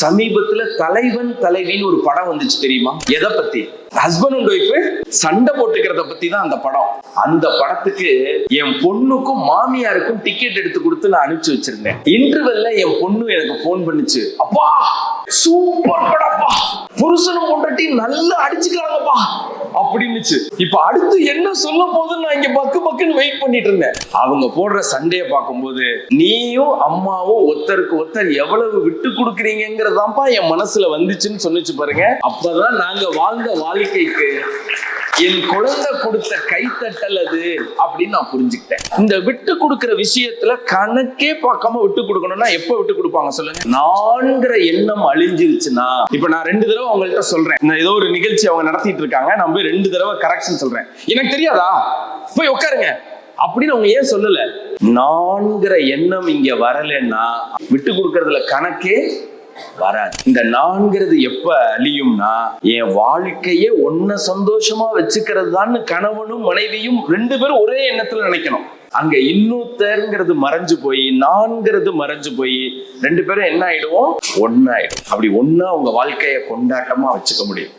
சமீபத்துல தலைவன் தலைவின்னு ஒரு படம் வந்துச்சு தெரியுமா? எதை பத்தி? ஹஸ்பண்ட் அண்ட் ஒய்ஃப் சண்டை போட்டுக்கிறத பத்தி தான் அந்த படம். அந்த படத்துக்கு என் பொண்ணுக்கும் மாமியாருக்கும் டிக்கெட் எடுத்து கொடுத்து நான் அனுப்பிச்சு வச்சிருந்தேன். இன்டர்வெல்ல என் பொண்ணு எனக்கு ஃபோன் பண்ணுச்சு. அப்பா சூப்பர் படப்பா. புருஷனும் பொண்டாட்டி நல்லா அடிச்சுக்கிறாங்கப்பா. அப்படின்னுச்சு. இப்ப அடுத்து என்ன சொல்ல போகுதுன்னு நான் இங்க பக்கு பக்குன்னு வெயிட் பண்ணிட்டு இருந்தேன். அவங்க போடுற சண்டைய பார்க்கும்போது நீயும் அம்மாவும் ஒருத்தருக்கு ஒருத்தர் எவ்வளவு விட்டு கொடுக்குறீங்கிறதாப்பா என் மனசுல வந்துச்சுன்னு சொன்னிச்சு பாருங்க. அப்பதான் நாங்க வாழ்ந்த வாழ்க்கைக்கு என் குழந்தை கொடுத்த கைத்தட்டல் அது அப்படின்னு நான் புரிஞ்சுக்கிட்டேன். இந்த விட்டு கொடுக்கிற விஷயத்துல கணக்கே பார்க்காம விட்டு கொடுக்கணும்னா எப்ப விட்டு கொடுப்பாங்க சொல்லுங்க? நான்கிற எண்ணம் அழிஞ்சிருச்சுன்னா இப்ப நான் ரெண்டு தடவை அவங்கள்ட்ட சொல்றேன். இந்த ஏதோ ஒரு நிகழ்ச்சி அவங்க நடத்திட்டு இருக்காங்க நான் போய் ரெண்டு தடவை கரெக்ஷன் சொல்றேன். எனக்கு தெரியாதா? போய் உட்காருங்க. அப்படின்னு அவங்க ஏன் சொல்லல? நான்கிற எண்ணம் இங்க வரலன்னா விட்டு கொடுக்கறதுல கணக்கே வராது. இந்த நான்கிறது எப்ப அழியும்னா என் வாழ்க்கையே ஒன்ன சந்தோஷமா வச்சுக்கிறது தான் கணவனும் மனைவியும் ரெண்டு பேரும் ஒரே எண்ணத்துல நினைக்கணும். அங்க இன்னொருத்தருங்கிறது மறைஞ்சு போய் நான்கிறது மறைஞ்சு போய் ரெண்டு பேரும் என்ன ஆயிடுவோம்? ஒன்னாயிடும் அப்படி ஒன்னா உங்க வாழ்க்கைய கொண்டாட்டமா வச்சுக்க முடியும்.